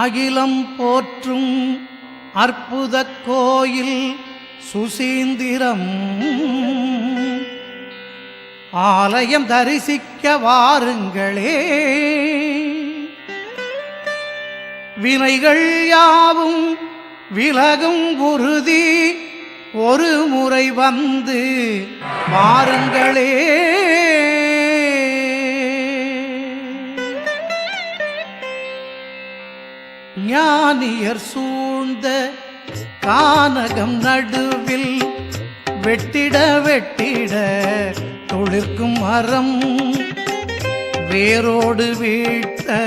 அகிலம் போற்றும் அற்புத கோயில் சுசீந்திரம். ஆலயம் தரிசிக்க வாருங்களே வினைகள் யாவும் விலகும் உறுதி ஒரு முறை வந்து வாருங்களே. ஞானியர் சூழ்ந்த கானகம் நடுவில் வெட்டிட வெட்டிட தொழிற்கும் மரம். வேரோடு வீட்ட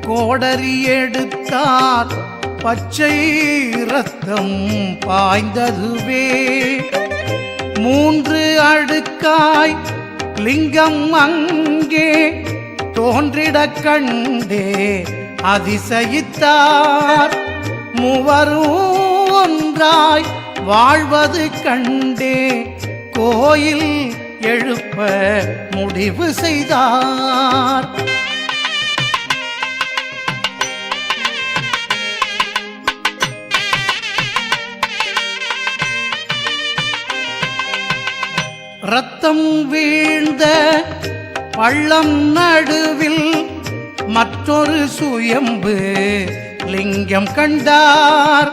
கோடரி எடுத்தார். பச்சை ரத்தம் பாய்ந்ததுவே. மூன்று அடுக்காய் லிங்கம் அங்கே தோன்றிட கண்டே. அதிசயித்தார். மூவரும் ஒன்றாய் வாழ்வது கண்டே. கோயில் எழுப்ப முடிவு செய்தார். ரத்தம் வீழ்ந்த பள்ளம் நடுவில் மற்றொரு சுயம்பு லிங்கம் கண்டார்.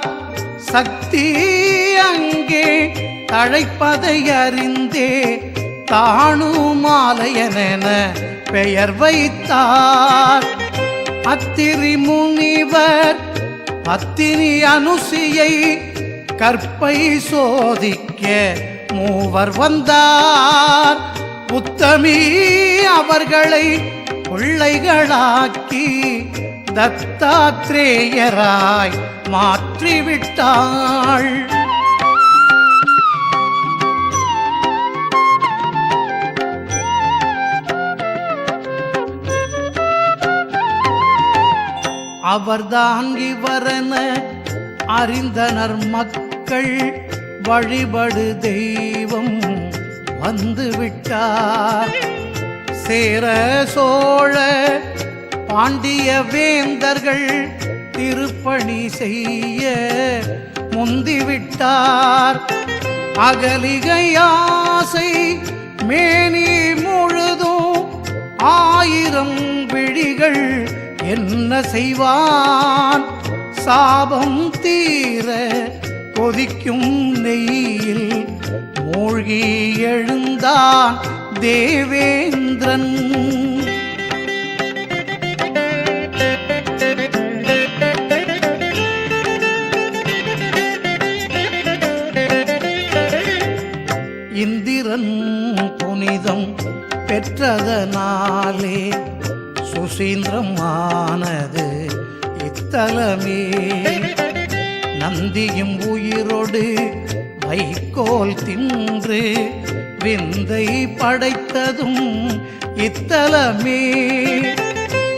சக்தி அங்கே தழைப்பதை அறிந்தே தானுமாலையன பெயர் வைத்தார். அத்திரி முனிவர் அத்தினி அனுசியை கற்பை சோதிக்க மூவர் வந்தார். உத்தமி அவர்களை பிள்ளைகளாக்கி தத்தாத்ரேயராய் மாற்றிவிட்டாள். அவர்தான் இவரன அறிந்தனர் மக்கள் வழிபடு தெய்வம் வந்துவிட்டார். சேர சோழ பாண்டிய வேந்தர்கள் திருப்பணி செய்ய முந்திவிட்டார். அகலிகையாசை மேனி முழுதும் ஆயிரம் விழிகள் என்ன செய்வான்? சாபம் தீர கொதிக்கும் நெய்யில் மூழ்கி எழுந்தான். தேவேந்திரன். இந்திரன் புனிதம் பெற்றதனாலே சுசீந்திரமானது இத்தலமே. நந்தியும் உயிரோடு வைக்கோல் தின்று விந்தை படைத்ததும் இத்தலமே.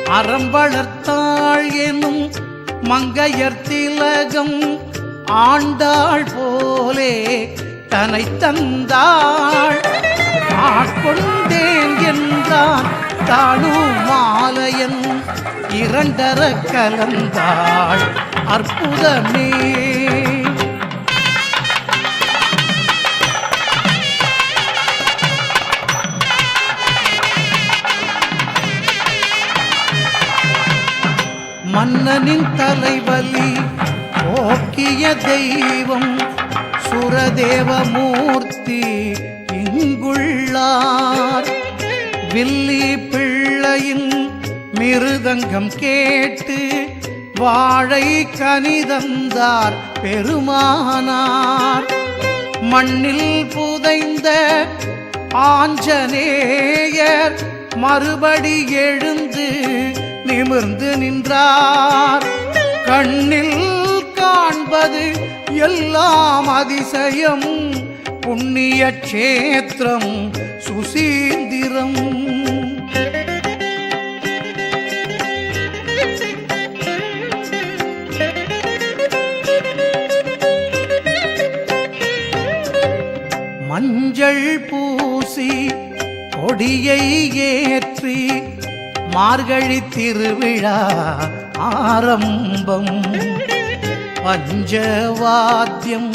அறம் வளர்த்தாள் எனும் மங்கையர் திலகம் ஆண்டாள் போலே தனை தந்தாள். ஆட்கொண்டேன் என்றான் தானு மாலையன் இரண்டர கலந்தாள். அற்புதமே. மன்னனின் தலைவலி போக்கிய தெய்வம் சுரதேவமூர்த்தி இங்குள்ளார். வில்லி பிள்ளையின் மிருதங்கம் கேட்டு வாழை கனிதந்தார் பெருமானார். மண்ணில் புதைந்த ஆஞ்சநேயர் மறுபடி எழுந்து நிமிர்ந்து நின்றார். கண்ணில் காண்பது எல்லாம் அதிசயம். புண்ணிய கஷேத்திரம் சுசீந்திரம். மஞ்சள் பூசி கொடியை ஏற்றி மார்கழி திருவிழா ஆரம்பம். பஞ்சவாத்தியம்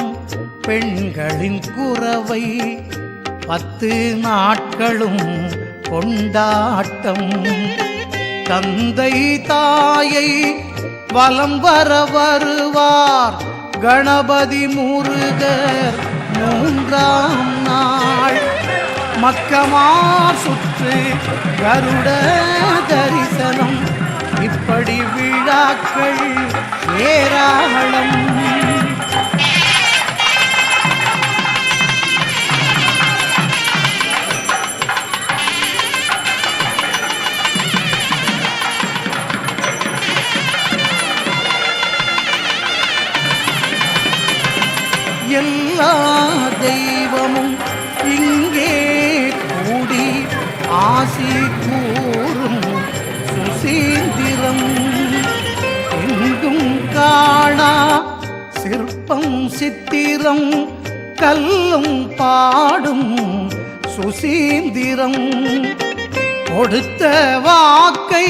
பெண்களின் குறவை பத்து நாட்களும் கொண்டாட்டம். தந்தை தாயை வலம் வர வருவார் கணபதி முருகர் மூன்றாம் நாள். மக்கமா சுற்று கருட தரிசனம். இப்படி விழாக்கள் ஏராளம். எல்லா தெய்வமும் இங்கே கூடி ஆசி கூறும் சுசீந்திரம். எங்கும் காணா சிற்பம் சித்திரம் கல்லும் பாடும் சுசீந்திரம். கொடுத்த வாக்கை